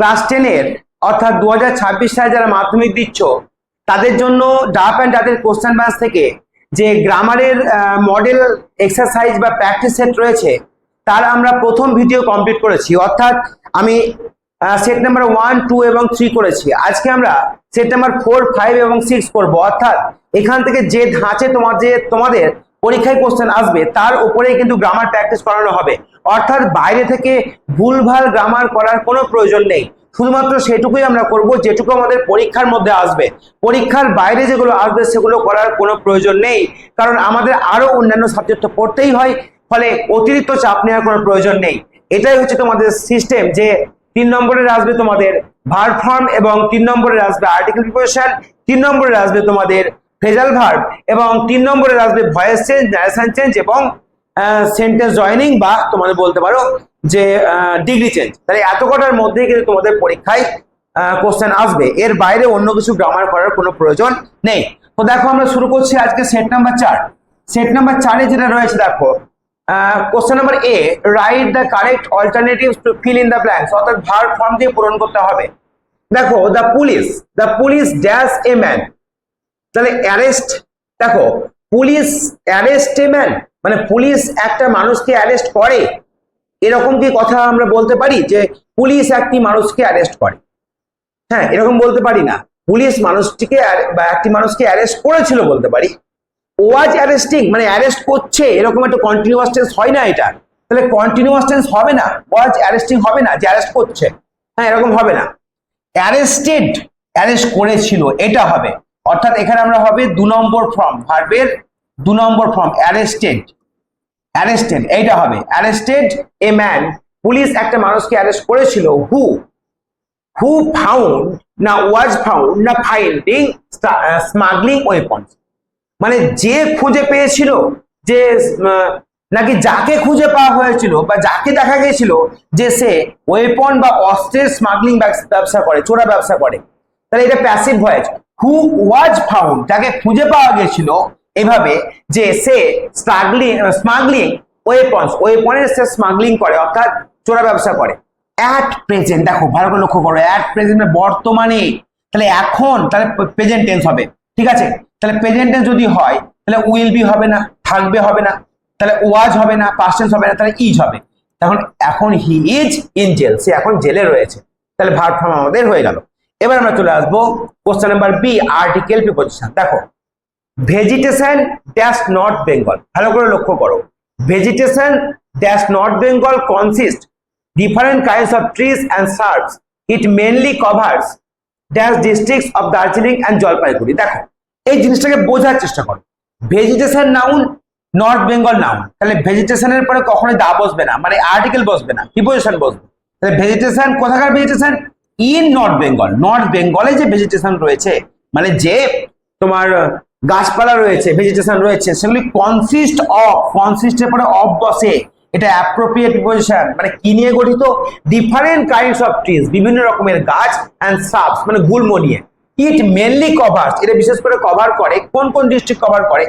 Class টেনের অর্থাৎ দু হাজার ছাব্বিশ সালে যারা মাধ্যমিক দিচ্ছ, তাদের জন্য ডাপ অ্যান্ড ডাটের কোশ্চেন ব্যাংক থেকে যে গ্রামারের মডেল এক্সারসাইজ বা প্র্যাকটিস সেট রয়েছে, তার আমরা প্রথম ভিডিও কমপ্লিট করেছি। অর্থাৎ আমি সেট নাম্বার ওয়ান টু এবং থ্রি করেছি। আজকে আমরা সেট নাম্বার ফোর ফাইভ এবং সিক্স করব। অর্থাৎ এখান থেকে যে ধাঁচে তোমার যে তোমাদের পরীক্ষায় কোশ্চেন আসবে, তার উপরেই কিন্তু গ্রামার প্র্যাকটিস করানো হবে। অর্থাৎ বাইরে থেকে ভুলভাল গ্রামার করার কোনো প্রয়োজন নেই। শুধুমাত্র সেটুকুই আমরা করব, যেটুকু আমাদের পরীক্ষার মধ্যে আসবে। পরীক্ষার বাইরে যেগুলো আসবে, সেগুলো করার কোনো প্রয়োজন নেই। কারণ আমাদের আরও অন্যান্য সাবজেক্ট তো পড়তেই হয়, ফলে অতিরিক্ত চাপ নেওয়ার কোনো প্রয়োজন নেই। এটাই হচ্ছে তোমাদের সিস্টেম যে তিন নম্বরের আসবে তোমাদের ভার ফর্ম এবং তিন নম্বরের আসবে আর্টিকেল প্রিপোজিশন তিন নম্বরের আসবে তোমাদের ফ্রেজাল ভার্ব এবং তিন নম্বরের আসবে ভয়েস চেঞ্জ ন্যারেশন চেঞ্জ এবং সেন্টেন্স জয়নিং বা তোমাদের বলতে পারো যে ডিগ্রি চেঞ্জ তাহলে এত কটার মধ্যেই কিন্তু তোমাদের পরীক্ষায় কোশ্চেন আসবে। এর বাইরে অন্য কিছু গ্রামার করার কোনো প্রয়োজন নেই। তো দেখো আমরা শুরু করছি আজকে সেট নাম্বার চার। সেট নাম্বার চারে যেটা রয়েছে দেখো question number A write the correct alternative to fill in the blanks অর্থাৎ ভার্ব ফর্ম দিয়ে পূরণ করতে হবে। দেখো the police the police dash a man তাহলে অ্যারেস্ট দেখো পুলিশ অ্যারেস্ট এ ম্যান মানে পুলিশ একটা মানুষকে অ্যারেস্ট করে? এরকম কি কথা আমরা বলতে পারি যে পুলিশ একটি মানুষকে অ্যারেস্ট করে? হ্যাঁ এরকম বলতে পারি না। পুলিশ মানুষটিকে বা একটি মানুষকে অ্যারেস্ট করেছিল বলতে পারি। ওয়াজ অ্যারেস্টিং মানে অ্যারেস্ট করছে, এরকম একটা কন্টিনিউয়াস টেন্স হয় না এটা। তাহলে কন্টিনিউয়াস টেন্স হবে না? ওয়াজ অ্যারেস্টিং হবে না, যে অ্যারেস্ট করছে? হ্যাঁ এরকম হবে না। অ্যারেস্টেড অ্যারেস্ট করেছিল, এটা হবে। অর্থাৎ এখানে আমরা হবে দু নম্বর ফর্ম ভার্বের দু নম্বর ফর্ম অ্যারেস্টেড অ্যারেস্টেড এইটা হবে। অ্যারেস্টেড এ ম্যান পুলিশ একটা মানুষকে অ্যারেস্ট করেছিল হু হু ফাউন্ড না ওয়াজ ফাউন্ড না ফাইন্ডিং স্মাগলিং ওয়েপন্স মানে যে খুঁজে পেয়েছিল, যে নাকি যাকে খুঁজে পাওয়া হয়েছিল বা যাকে দেখা গেছিল যে সে ওয়েপন বা অস্ত্রের স্মাগলিং ব্যবসা করে, চোরা ব্যবসা করে। তাহলে এটা passive voice who was found যাকে খুঁজে পাওয়া গেছিল এভাবে যে সে স্মাগলিং স্মাগলিং ওয়েপন্স ওয়েপনের সে স্মাগলিং করে, অর্থাৎ চোরা ব্যবসা করে। অ্যাট প্রেজেন্ট দেখো, ভালো করে লক্ষ্য করো অ্যাট প্রেজেন্ট বর্তমানে, তাহলে এখন, তাহলে প্রেজেন্ট টেন্স হবে, ঠিক আছে? তাহলে প্রেজেন্ট টেন্স যদি হয়, তাহলে উইল বি হবে না, থাকবে হবে না, তাহলে ওয়াজ হবে না পাস্ট হবে না, তাহলে ইজ হবে। তখন এখন হি ইজ ইন জেল সে এখন জেলে রয়েছে। তাহলে ভার্ব ফর্ম আমাদের হয়ে গেল। এবার আমরা চলে আসব question number B article preposition দেখো ভেজিটেশন ড্যাশ নর্থ বেঙ্গল ভালো করে লক্ষ্য করো। Vegetation dash North Bengal consist different kinds of trees and shrubs. It mainly covers dash districts of Darjeeling and Jalpaiguri দেখো, এই জিনিসটাকে বোঝার চেষ্টা করো। Vegetation noun North Bengal noun তাহলে ভেজিটেশনের পরে কখনোই দা বসবে না মানে আর্টিকেল বসবে না প্রিপোজিশন বসবে। তাহলে ভেজিটেশন কোথাকার vegetation in North Bengal North বেঙ্গলে যে ভেজিটেশন রয়েছে মানে যে তোমার গাছপালা রয়েছে ভেজিটেশন রয়েছে, সেগুলি কনসিস্ট অফ কনসিস্টের পরে অফ বসে এটা অ্যাপ্রোপ্রিয়েট পজিশন মানে কি নিয়ে গঠিত? ডিফারেন্ট কাইন্ডস অফ ট্রিজ বিভিন্ন রকমের গাছ অ্যান্ড সাবস মানে গুল্ম নিয়ে। ইট মেনলি কভার্স এটা বিশেষ করে কভার করে, কোন কোন ডিস্ট্রিক্ট কভার করে?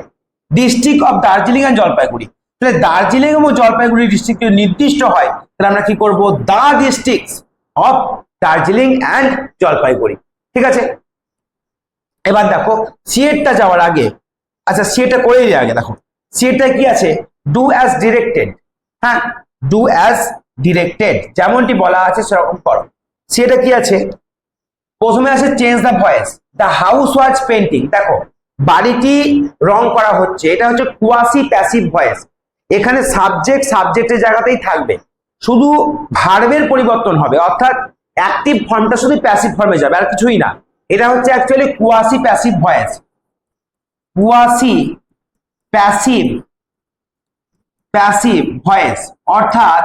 District of Darjeeling and Jalpaiguri তাহলে দার্জিলিং এবং জলপাইগুড়ি ডিস্ট্রিক্ট যদি নির্দিষ্ট হয়, তাহলে আমরা কি করব? The districts of Darjeeling and Jalpaiguri ঠিক আছে? এবার দেখো সিএটটা যাওয়ার আগে আচ্ছা সিএটা করে দিই আগে দেখো। সিএটা কি আছে? ডু অ্যাজ ডিরেক্টেড হ্যাঁ ডু অ্যাজ ডিরেক্টেড যেমনটি বলা আছে, সেরকম করো। সেটা কি আছে? প্রথমে আছে change the voice the house was painting দেখো, বাড়িটি রং করা হচ্ছে, এটা হচ্ছে কুয়াসি প্যাসিভ ভয়েস এখানে সাবজেক্ট সাবজেক্টের জায়গাতেই থাকবে। শুধু ভার্বের পরিবর্তন হবে, অর্থাৎ অ্যাক্টিভ ফর্মটা শুধু প্যাসিভ ফর্মে যাবে, আর কিছুই না। এটা হচ্ছে actually quasi passive voice quasi passive passive voice অর্থাৎ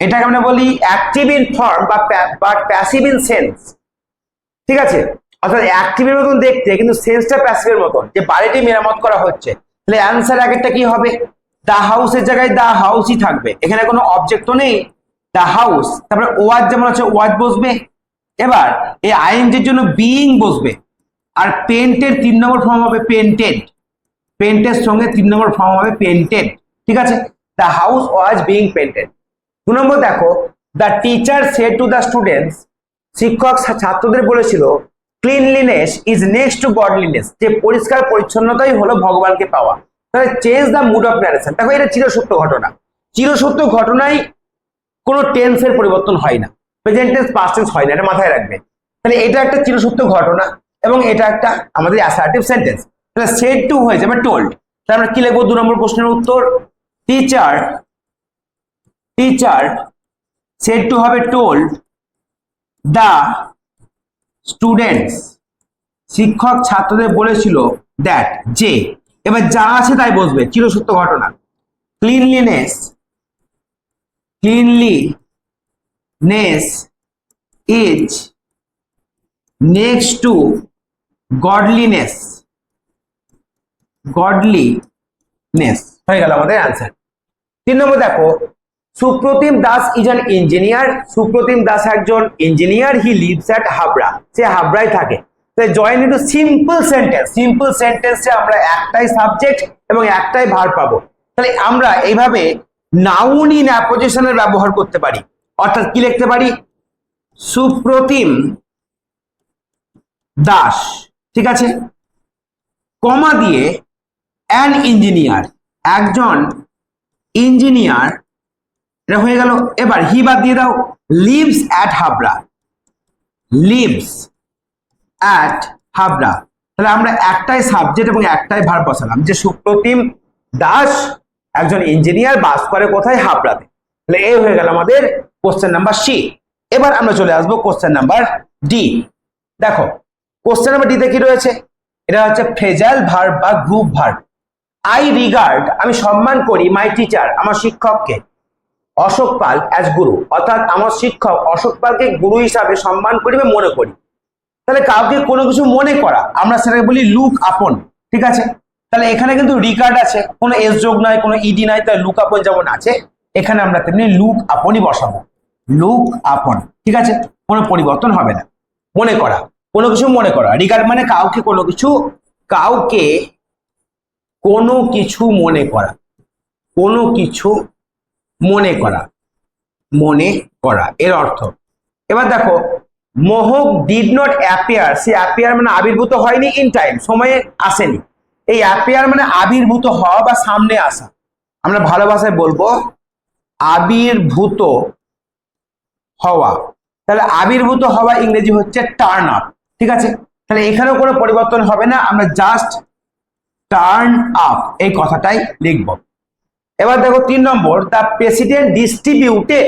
এটাকে আমরা বলি অ্যাক্টিভ ইন ফর্ম বা বাট প্যাসিভ ইন সেন্স ঠিক আছে? অর্থাৎ অ্যাক্টিভের মতন দেখতে, কিন্তু সেন্সটা প্যাসিভের মতন, যে বাড়িটি মেরামত করা হচ্ছে। তাহলে অ্যান্সার আগেরটা কি হবে? দা হাউসের জায়গায় দা হাউসই থাকবে। এখানে কোনো অবজেক্ট তো নেই। দা হাউস তারপরে ওয়াজ যেমন আছে ওয়াজ বসবে। এবার এই আইএনজির জন্য বিইং বসবে, আর পেন্টের তিন নম্বর ফর্ম হবে পেন্টেড পেন্টের সঙ্গে তিন নম্বর ফর্ম হবে পেন্টেড ঠিক আছে? The house was being painted দু নম্বর দেখো the teacher said to the students শিক্ষক ছাত্রদের বলেছিল cleanliness is next to godliness যে পরিষ্কার পরিচ্ছন্নতাই হলো ভগবানকে পাওয়া। তাহলে change the mood of narration দেখো, এটা চিরসত্য ঘটনা। চিরসত্য ঘটনায় কোনো টেন্সের পরিবর্তন হয় না। প্রেজেন্ট টেন্স পাস্ট টেন্স হয় না, এটা মাথায় রাখবে। তাহলে এটা একটা চিরসত্য ঘটনা এবং এটা একটা আমাদের অ্যাসার্টিভ সেন্টেন্স তাহলে সেড টু হয়ে যাবে টোল্ড তাহলে আমরা কি লিখব? দু নম্বর প্রশ্নের উত্তর। টিচার টিচার সেড টু হবে টোল্ড দা স্টুডেন্টস শিক্ষক ছাত্রদের বলেছিল দ্যাট যে। এবার যা আছে তাই বসবে, চিরসত্য ঘটনা। Cleanliness cleanliness is next to godliness. Godliness. হয়ে গেল আমাদের অ্যান্সার তিন নম্বর দেখো, Supratim Das is an engineer Supratim Das একজন engineer he lives at Habra সে হাবড়ায় থাকে। Join into simple sentence simple সেন্টেন্সে আমরা একটাই সাবজেক্ট এবং একটাই ভার পাবো। তাহলে আমরা এইভাবে নাউন ইন অ্যাপোজিশনের ব্যবহার করতে পারি। অর্থাৎ কি লিখতে পারি? সুপ্রতিম দাস, ঠিক আছে? কমা দিয়ে অ্যান ইঞ্জিনিয়ার একজন ইঞ্জিনিয়ার এটা হয়ে গেল। এবার হি বাদ দিয়ে দাও lives at Habra lives at Habra তাহলে আমরা একটাই সাবজেক্ট এবং একটাই ভার বসালাম, যে সুপ্রতিম দাস, একজন ইঞ্জিনিয়ার বাস করে কোথায়? হাবড়াতে তাহলে এই হয়ে গেল আমাদের কোশ্চেন নাম্বার সি এবার আমরা চলে আসব কোশ্চেন নাম্বার ডি দেখো কোশ্চেন নাম্বার ডিতে কি রয়েছে? এটা হচ্ছে ফ্রেজাল ভার্ব বা গ্রুপ ভার্ব। আই রিগার্ড আমি সম্মান করি মাই টিচার আমার শিক্ষককে। অশোক পাল অ্যাজ গুরু অর্থাৎ আমার শিক্ষক অশোক পালকে গুরু হিসাবে সম্মান করি বা মনে করি। তাহলে কাউকে কোনো কিছু মনে করা, আমরা সেটাকে বলি লুক আপন ঠিক আছে? তাহলে এখানে কিন্তু রিকার্ড আছে, কোনো এস যোগ নয়, কোনো ইডি নাই তাই লুক আপন যেমন আছে, এখানে আমরা তেমনি লুক আপনই বসাবো। লুক আপন, ঠিক আছে? কোনো পরিবর্তন হবে না। মনে করা, কোনো কিছু মনে করা। রিগার্ড মানে কাউকে কোনো কিছু, কাউকে কোনো কিছু মনে করা। কোনো কিছু মনে করা। মনে করা, এর অর্থ। এবার দেখো, মোহক ডিড নট অ্যাপিয়ার সে অ্যাপিয়ার মানে আবির্ভূত হয়নি ইন টাইম সময়ে আসেনি। এই অ্যাপিয়ার মানে আবির্ভূত হওয়া বা সামনে আসা। আমরা ভালোবাসায় বলব, আবির্ভূত হওয়া। তাহলে আবির্ভূত হওয়া ইংরেজি হচ্ছে টার্ন আপ ঠিক আছে? তাহলে এখানেও কোনো পরিবর্তন হবে না, আমরা জাস্ট টার্ন আপ এই কথাটাই লিখব। এবার দেখো তিন নম্বর দ্য প্রেসিডেন্ট ডিস্ট্রিবিউটে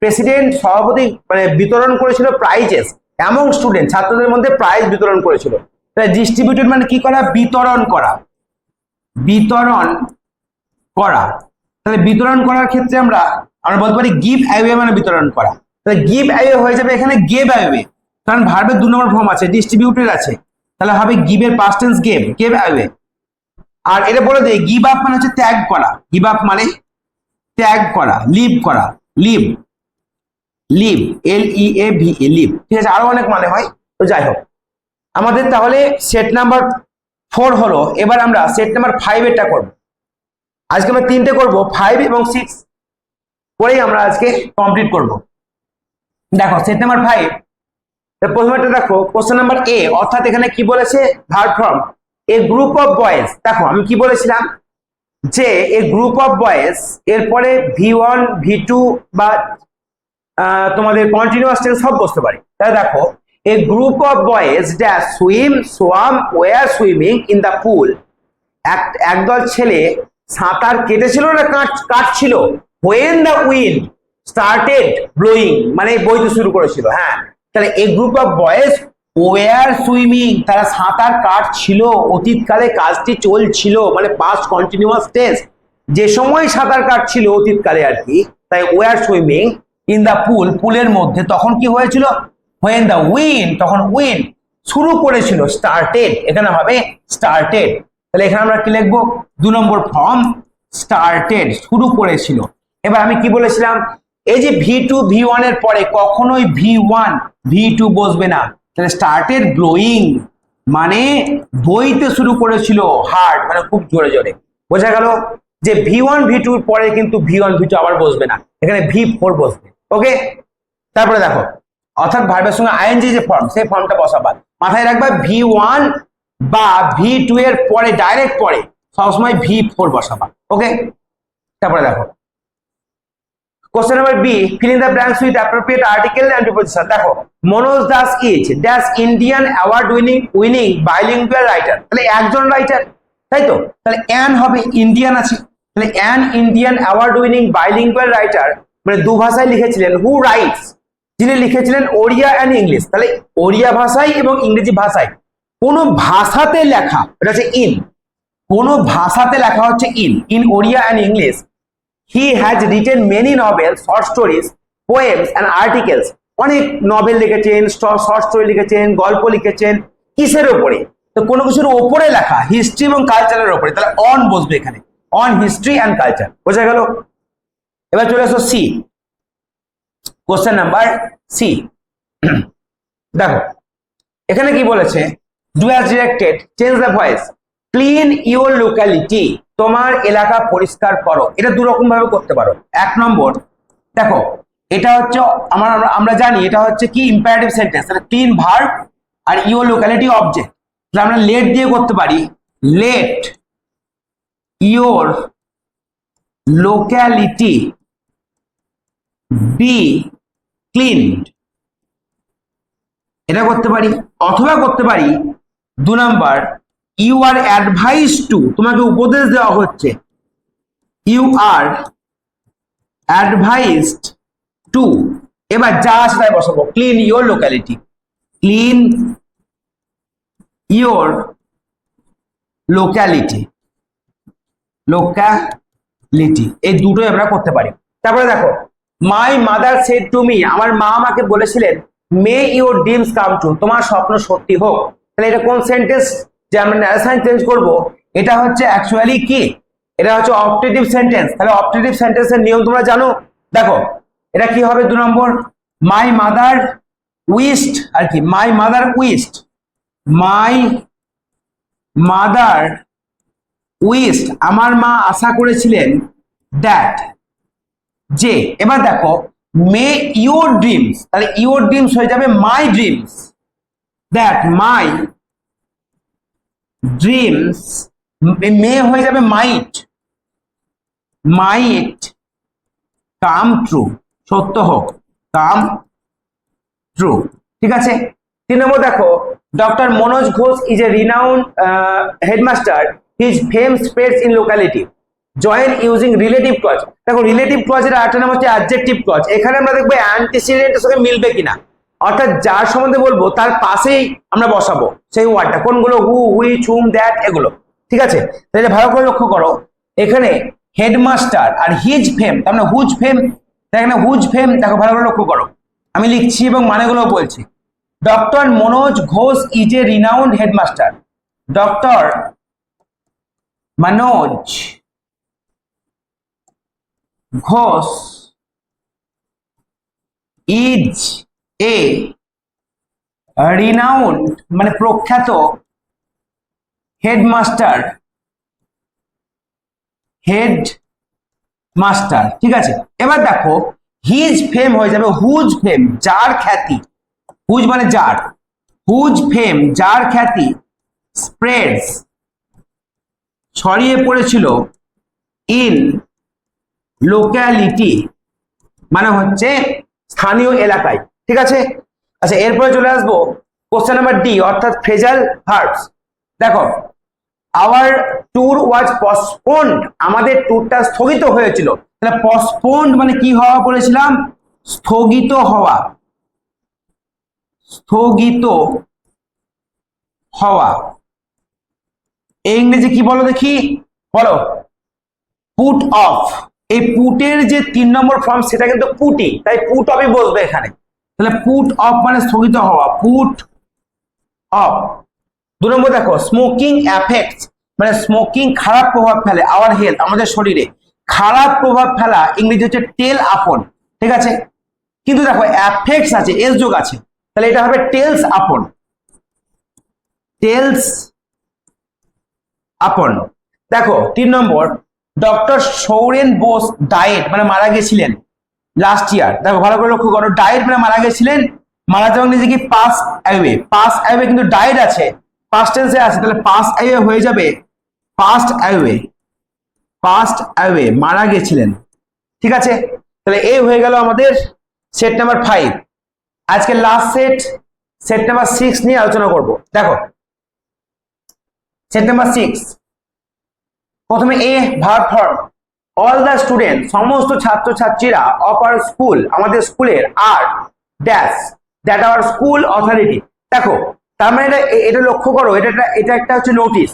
প্রেসিডেন্ট সভাপতি মানে বিতরণ করেছিল প্রাইজেস এমন স্টুডেন্ট ছাত্রদের মধ্যে প্রাইজ বিতরণ করেছিল। তাহলে ডিস্ট্রিবিউটেড মানে কি করা? বিতরণ করা। বিতরণ করা। তাহলে বিতরণ করার ক্ষেত্রে আমরা আমরা বলতে পারি গিভ অ্যাওয়ে মানে বিতরণ করা। তাহলে গিভ অ্যাওয়ে হয়ে যাবে এখানে গেভ অ্যাওয়ে কারণ ভার্বের দু নম্বর ফর্ম আছে ডিস্ট্রিবিউটেড আছে। তাহলে হবে গিভের past tense gave gave away আর এটা বলে দেয় গিভ আপ মানে হচ্ছে ত্যাগ করা। গিভ আপ মানে ত্যাগ করা লিভ করা। Leave leave L E A V A leave ঠিক আছে, আরও অনেক মানে হয়। তো যাই হোক, আমাদের তাহলে সেট নাম্বার ফোর হলো, এবার আমরা সেট নাম্বার ফাইভ এরটা করব। আজকে আমরা তিনটে করব ফাইভ এবং সিক্স করেই আমরা আজকে কমপ্লিট করব। দেখো সেট নাম্বার ফাইভ প্রথমটা দেখো কোশ্চেন নাম্বার এ অর্থাৎ এখানে কি বলেছে? ভার from a group of boys দেখো, আমি কি বলেছিলাম? যে এ গ্রুপ অফ বয়েজ এরপরে ভি ওয়ান ভি টু বা তোমাদের কন্টিনিউয়াস টেন্স সব বসতে পারি। তাহলে দেখো a group of boys dash swim swam were swimming in the pool এক, একদল ছেলে সাঁতার কেটেছিল না কাট, কাটছিল? When the wind started blowing মানে বইতে শুরু করেছিল হ্যাঁ। তাহলে a group of boys were swimming তারা সাঁতার কাটছিল, অতীতকালে কাজটি চলছিল মানে পাস্ট কন্টিনিউয়াস টেন্স যে সময় সাঁতার কাটছিল অতীতকালে আর কি, তাই were swimming in the pool পুলের মধ্যে। তখন কি হয়েছিল? হোয়েন দ্য উইন তখন উইন শুরু করেছিল স্টার্টেড এখানে হবে স্টার্টেড তাহলে এখানে আমরা কি লিখব? দু নম্বর ফর্ম স্টার্টেড শুরু করেছিল। এবার আমি কি বলেছিলাম? এই যে ভি টু ভি ওয়ানের পরে কখনোই ভি ওয়ান ভি টু বসবে না। তাহলে স্টার্টেড ব্লোয়িং মানে বইতে শুরু করেছিল হার্ড মানে খুব জোরে জোরে। বোঝা গেল যে ভি ওয়ান ভি টুর পরে কিন্তু ভি ওয়ান ভি টু আবার বসবে না। এখানে ভি ফোর বসবে। ওকে তারপরে দেখো, অর্থাৎ ভার্বের সঙ্গে আইএনজি যে ফর্ম সেই ফর্মটা বসাবা। মাথায় রাখবা ভি ওয়ান বা ভি টু এর পরে ডাইরেক্ট পরে সবসময় ভি ফোর বসাবা। ওকে তারপরে দেখো question number B filling the blanks with appropriate article and preposition দেখো Manoj Das is dash Indian award winning winning bilingual writer তাহলে একজন রাইটার তাই তো? তাহলে অ্যান হবে ইন্ডিয়ান আছে। তাহলে an Indian award winning bilingual writer মানে দু ভাষায় লিখেছিলেন। হু রাইটস যিনি লিখেছিলেন ওড়িয়া অ্যান্ড ইংলিশ তাহলে ওড়িয়া ভাষায় এবং ইংরেজি ভাষায়। কোন ভাষাতে লেখা, এটা হচ্ছে ইন কোন ভাষাতে লেখা হচ্ছে in in Odia and English he has written many novel short stories poems and articles অনেক নভেল লিখেছেন শর্ট স্টোরি লিখেছেন, গল্প লিখেছেন। কিসের ওপরে তো কোনো কিছুর ওপরে লেখা হিস্ট্রি এবং কালচারের ওপরে তাহলে অন বসবে এখানে। অন হিস্ট্রি অ্যান্ড কালচার বোঝা গেল? এবার চলে আসো সি কোশ্চেন নাম্বার সি দেখো, এখানে কি বলেছে? Do as directed change the voice clean your locality তোমার এলাকা পরিষ্কার করো। এটা দু রকম ভাবে করতে পারো। এক নম্বর, দেখো, এটা হচ্ছে আমার, আমরা- জানি এটা হচ্ছে কি ইম্পারেটিভ সেন্টেন্স তিন ভার্ব আর ইউর লোকালিটি অবজেক্ট তাহলে আমরা লেট দিয়ে করতে পারি। Let your locality be cleaned এটা করতে পারি, অথবা করতে পারি, দু number you are advised to তোমাকে উপদেশ দেওয়া হচ্ছে। ইউ আর অ্যাডভাইসড টু এবার যা আছে তাই বসাবো। Clean your locality clean your locality locality এই দুটোই আমরা করতে পারি। তারপরে দেখো my mother said to me আমার মা আমাকে বলেছিলেন may your dreams come true তোমার স্বপ্ন সত্যি হোক। তাহলে এটা কোন সেন্টেন্স যে আমরা ন্যারেশন চেঞ্জ করব, এটা হচ্ছে অ্যাকচুয়ালি কি? এটা হচ্ছে অপটেটিভ সেন্টেন্স তাহলে অপটেটিভ সেন্টেন্সের নিয়ম তোমরা জানো? দেখো, এটা কি হবে দু নম্বর? মাই মাদার উইস্ট আর কি my mother wished my mother wished আমার মা আশা করেছিলেন দ্যাট যে, এবার দেখো মে ইউর ড্রিমস তাহলে ইউর ড্রিমস হয়ে যাবে my dreams that my dreams may হয়ে যাবে মাইট মাইট কাম ট্রু সত্য হোক কাম ট্রু ঠিক আছে? তিন নম্বর দেখো doctor Manoj Ghosh is a renowned headmaster his fame spreads in locality join using relative clause দেখো রিলেটিভ ক্লজের আটটা নাম হচ্ছে অ্যাডজেক্টিভ ক্লজ এখানে আমরা দেখব অ্যান্টিসিডেন্টের সঙ্গে মিলবে কিনা। অর্থাৎ যার সম্বন্ধে বলব, তার পাশেই আমরা বসাবো। সেই ওয়ার্ডটা। কোনগুলো? হু, হুই চুম দ্যাট, এগুলো। ঠিক আছে? তাহলে ভালো করে লক্ষ্য করো। এখানে হেডমাস্টার আর হিজ ফেম, তার মানে হুজ ফেম এখানে হুজ ফেম, দেখো ভালো করে লক্ষ্য করো। আমি লিখছি এবং মানেগুলো বলছি। Doctor Manoj Ghosh is a renowned headmaster. Doctor Manoj Ghosh is a renowned মানে প্রখ্যাত হেডমাস্টার হেড মাস্টার ঠিক আছে? এবার দেখো হিজ ফেম হয়ে যাবে হুজ ফেম যার খ্যাতি। হুজ মানে যার। হুজ ফেম যার খ্যাতি স্প্রেডস ছড়িয়ে পড়েছিল ইন লোক্যালিটি মানে হচ্ছে স্থানীয় এলাকায়। ঠিক আছে? আচ্ছা এরপরে চলে আসব কোশ্চেন নাম্বার ডি অর্থাৎ ফ্রেজাল ভার্বস দেখো আওয়ার ট্যুর ওয়াজ পসপন্ড আমাদের ট্যুরটা স্থগিত হয়েছিল। তাহলে পসপন্ড মানে কি হওয়া বলেছিলাম? স্থগিত হওয়া। স্থগিত হওয়া। ইংরেজি কি বলো দেখি? বলো পুট অফ এই পুটের যে তিন নম্বর ফর্ম সেটা কিন্তু পুটি তাই পুট অফই বসবে এখানে। তাহলে পুট অফ মানে স্থগিত হওয়া পুট অফ দু নম্বর দেখো স্মোকিং অ্যাফেক্টস মানে স্মোকিং খারাপ প্রভাব ফেলে আওয়ার হেলথ আমাদের শরীরে। খারাপ প্রভাব ফেলা ইংরেজি হচ্ছে টেল আপন ঠিক আছে? কিন্তু দেখো অ্যাফেক্টস আছে এস যোগ আছে। তাহলে এটা হবে টেলস আপন টেলস আপন দেখো, তিন নম্বর ডক্টর সৌরেন বোস ডায়েট মানে মারা গেছিলেন। লাস্ট ইয়ার দেখো, ভালো করে লক্ষ্য করো ডায়েট মানে মারা গেছিলেন, মারা যাওয়া ইংরেজি কি পাস অ্যাওয়ে পাস অ্যাওয়ে কিন্তু ডায়েট আছে। পাস্ট টেন্সে আছে, তাহলে পাস অ্যাওয়ে হয়ে যাবে। পাস্ট অ্যাওয়ে পাস্ট অ্যাওয়ে মারা গেছিলেন। ঠিক আছে? তাহলে এই হয়ে গেল আমাদের সেট নাম্বার ফাইভ আজকে last set set number six নিয়ে আলোচনা করব। দেখো সেট নাম্বার সিক্স প্রথমে এ verb form all the student সমস্ত ছাত্রছাত্রীরা অফ আর স্কুল আমাদের স্কুলের আর dash that our school authority দেখো, তার মানে এটা এটা লক্ষ্য করো, এটা এটা একটা হচ্ছে notice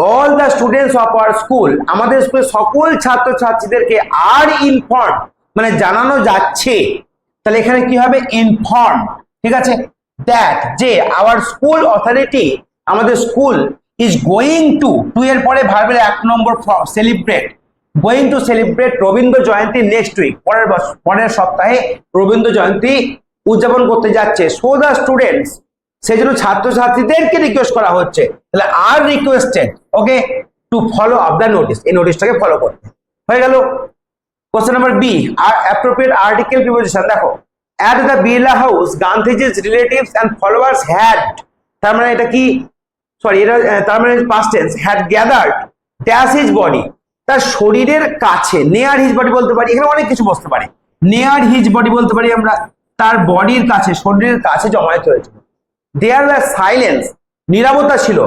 all the students of our school আমাদের স্কুলের সকল ছাত্রছাত্রীদেরকে আর ইনফর্ম মানে জানানো যাচ্ছে। তাহলে এখানে কি হবে? ইনফর্ম ঠিক আছে? দ্যাট যে আওয়ার স্কুল অথরিটি আমাদের school is going to to এর পরে ভার্বের এক নম্বর celebrate going to celebrate Rabindra Jayanti next week পরের বছর পরের সপ্তাহে রবীন্দ্র জয়ন্তী উদযাপন করতে যাচ্ছে। সো দ্য স্টুডেন্টস সেই জন্য ছাত্রছাত্রীদেরকে রিকোয়েস্ট করা হচ্ছে। তাহলে আর requested okay to follow up the notice এই নোটিশটাকে ফলো করতে। হয়ে গেল। কোশ্চেন নাম্বার বি আর অ্যাপ্রোপ্রিয়েট আর্টিকেল প্রিপোজিশন দেখো। অ্যাট দ্য বিড়লা হাউস গান্ধীজির রিলেটিভস অ্যান্ড ফলোয়ার্স হ্যাড তার মানে এটা কি? সরি এটা তার মানে past tense had gathered dash his body তার শরীরের কাছে নেয়ার হিজ বডি বলতে পারি, এখানে অনেক কিছু বসতে পারি। নেয়ার হিজ বডি বলতে পারি আমরা, তার বডির কাছে, শরীরের কাছে জমায়েত হয়েছিল। দেয়ার ওয়ার সাইলেন্স নিরাপত্তা ছিল।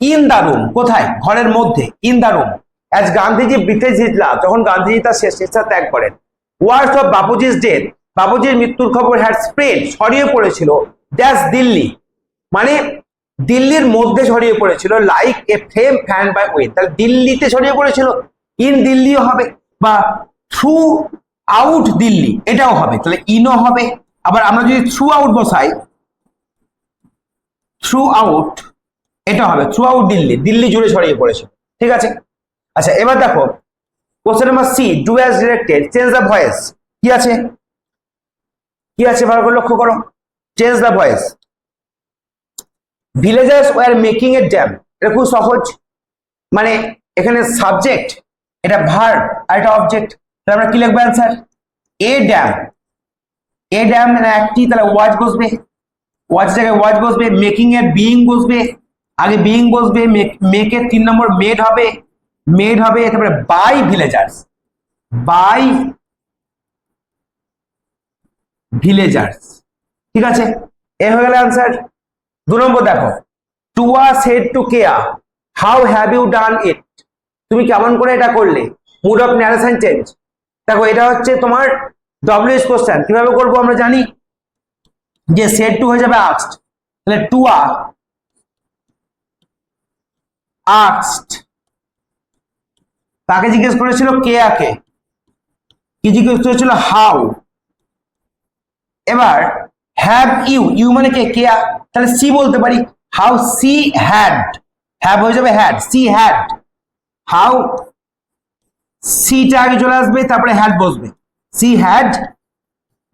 ইন দ্য রুম কোথায়? ঘরের মধ্যে in the room as Gandhiji British জিতলা যখন গান্ধীজি তার ইচ্ছা ত্যাগ করেন ওয়ার্ডস অফ বাপুজিস ডেথ বাপুজির মৃত্যুর খবর হ্যাড স্প্রেড ছড়িয়ে পড়েছিল। দ্যাস দিল্লি। মানে দিল্লির মধ্যে ছড়িয়ে পড়েছিল like a flame fanned by wind তাহলে দিল্লিতে ছড়িয়ে পড়েছিল ইন দিল্লিও হবে বা থ্রু আউট দিল্লি, এটাও হবে। তাহলে ইনও হবে। আবার আমরা যদি থ্রু আউট বসাই, থ্রু আউট, এটা হবে, থ্রু আউট দিল্লি দিল্লি জুড়ে ছড়িয়ে পড়েছে। ঠিক আছে? আচ্ছা এবার দেখো question number C do as directed change the voice কি আছে? কি আছে? ভালো করে লক্ষ্য করো। Change the voice villagers were making a dam এটা খুব সহজ। মানে এখানে সাবজেক্ট এটা ভার আর এটা অবজেক্ট তাহলে আমরা কি লিখব answer a dam a dam একটি, তাহলে ওয়াজ বসবে। ওয়াচ জায়গায় ওয়াচ বসবে মেকিং এর বিইং বসবে। আগে বিইং বসবে মেক মেকের তিন নম্বর মেড হবে। মেড হবে, তারপরে বাই ভিলেজার্স বাই ভিলেজার্স ঠিক আছে? এ হয়ে গেল অ্যান্সার দু নম্বর দেখো। Tua said to Keya how have you done it তুমি কেমন করে এটা করলে? মুড অফ ন্যারেশন চেঞ্জ দেখো, এটা হচ্ছে তোমার ডব্লিউএস কোশ্চেন কীভাবে করব আমরা জানি? যে সেট টু হয়ে যাবে আক্সড তাহলে টু আক্সড তাকে জিজ্ঞেস করেছিল? কে আকে কি? জিজ্ঞেস করেছিল? হাউ এবার হ্যাভ ইউ ইউ মানে কে? কে তাহলে সি বলতে পারি হাউ সি হ্যাড হ্যাভ হয়ে যাবে হ্যাড সি হ্যাড হাউ সিটা আগে চলে আসবে, তারপরে হ্যাড বসবে। সি হ্যাড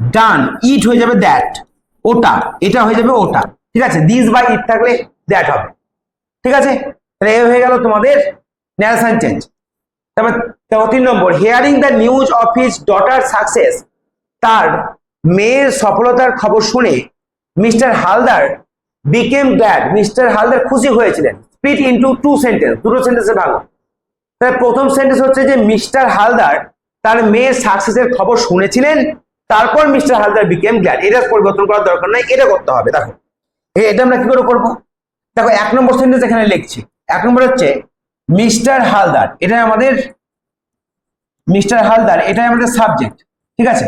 ডান ইট হয়ে যাবে দ্যাট ওটা। এটা হয়ে যাবে ওটা। ঠিক আছে? দিস বাই ইট থাকলে দ্যাট হবে। ঠিক আছে? তাহলে এ হয়ে গেল তোমাদের ন্যারেশন চেঞ্জ তারপর তারপর তিন নম্বর hearing the news of his daughter success তার মেয়ের সফলতার খবর শুনে mister Haldar became glad mister Haldar খুশি হয়েছিলেন। স্পিড ইন্টু টু সেন্টেন্স দুটো সেন্টেন্সে ভালো তাহলে প্রথম সেন্টেন্স হচ্ছে যে মিস্টার হালদার তার মেয়ের সাকসেসের খবর শুনেছিলেন, তারপর মিস্টার হালদার বিকেম গ্ল্যাড এটা পরিবর্তন করার দরকার নাই, এটা করতে হবে, দেখো। এটা আমরা কি করে করব? দেখো, এক নম্বর সেন্টেন্স এখানে লিখছি। এক নম্বর হচ্ছে মিস্টার হালদার এটা আমাদের মিস্টার হালদার, এটাই আমাদের সাবজেক্ট ঠিক আছে?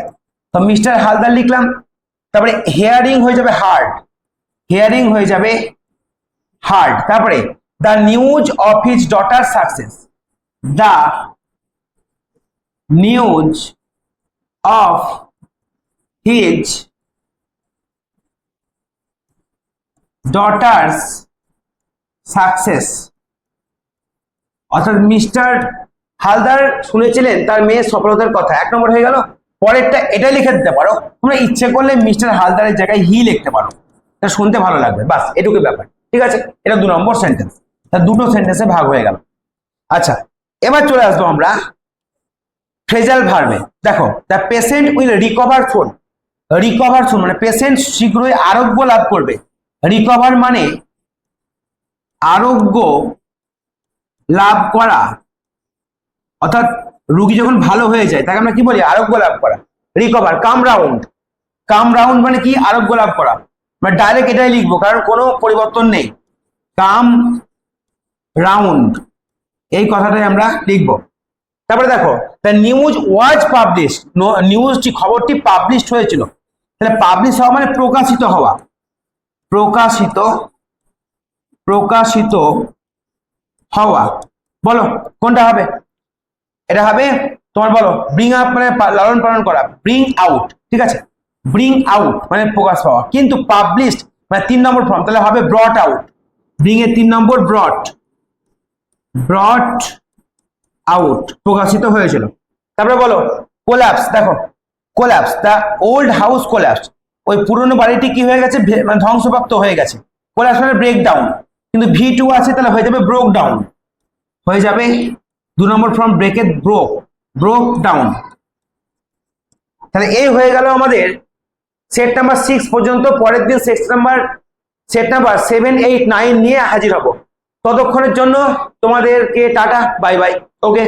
তো মিস্টার হালদার লিখলাম, তারপরে হেয়ারিং হয়ে যাবে হার্ড হেয়ারিং হয়ে যাবে হার্ড তারপরে the news of his daughter success the news of his daughter's success অর্থাৎ মিস্টার হালদার শুনেছিলেন তার মেয়ের সফলতার কথা। এক নম্বর হয়ে গেল, পরেরটা এটা লিখে দিতে পারো। তোমরা ইচ্ছে করলে মিস্টার হালদারের জায়গায় হি লিখতে পারো। এটা শুনতে ভালো লাগবে, বাস এটুকু ব্যাপার। ঠিক আছে, এটা দু নম্বর সেন্টেন্স তা দুটো সেন্টেন্সে ভাগ হয়ে গেল। আচ্ছা এবার চলে আসব আমরা ফ্রেজাল ভার্বে দেখো the patient will recover from recover from মানে পেশেন্ট শীঘ্রই আরোগ্য লাভ করবে। রিকভার মানে আরোগ্য লাভ করা। অর্থাৎ রুগী যখন ভালো হয়ে যায়, তাকে আমরা কি বলি? আরোগ্য লাভ করা। Recover come round come round মানে কি? আরোগ্য লাভ করা। মানে ডাইরেক্ট এটাই লিখব, কারণ কোনো পরিবর্তন নেই। কাম রাউন্ড এই কথাটাই আমরা লিখব। তারপরে দেখো দ্য নিউজ ওয়াজ পাবলিশ নিউজটি খবরটি পাবলিশড হয়েছিল। তাহলে পাবলিশ হওয়া মানে প্রকাশিত হওয়া। প্রকাশিত প্রকাশিত হওয়া। বলো, কোনটা হবে? এটা হবে, তোমার বলো ব্রিং আপ মানে লালন পালন করা। ব্রিং আউট ঠিক আছে? ব্রিং আউট মানে প্রকাশ পাওয়া। কিন্তু পাবলিশড মানে তিন নম্বর ফর্ম তাহলে হবে ব্রট আউট ব্রিং এর তিন নম্বর ব্রট ব্রট আউট প্রকাশিত হয়েছিল। তারপরে বলো কোল্যাপস দেখো collapse the old house collapse ওই পুরনো বাড়িটি কি হয়ে গেছে? মানে ধ্বংসপ্রাপ্ত হয়ে গেছে। কোল্যাপস মানে ব্রেক ডাউন কিন্তু ভি টু আছে, তাহলে হয়ে যাবে ব্রোক ডাউন হয়ে যাবে দু নম্বর ফ্রম ব্রেকের ব্রোক ব্রোক ডাউন তাহলে এই হয়ে গেল আমাদের সেট নাম্বার সিক্স পর্যন্ত। পরের দিন set number set number seven eight nine নিয়ে হাজির হব। ততক্ষণের জন্য তোমাদেরকে টাটা বাই বাই ওকে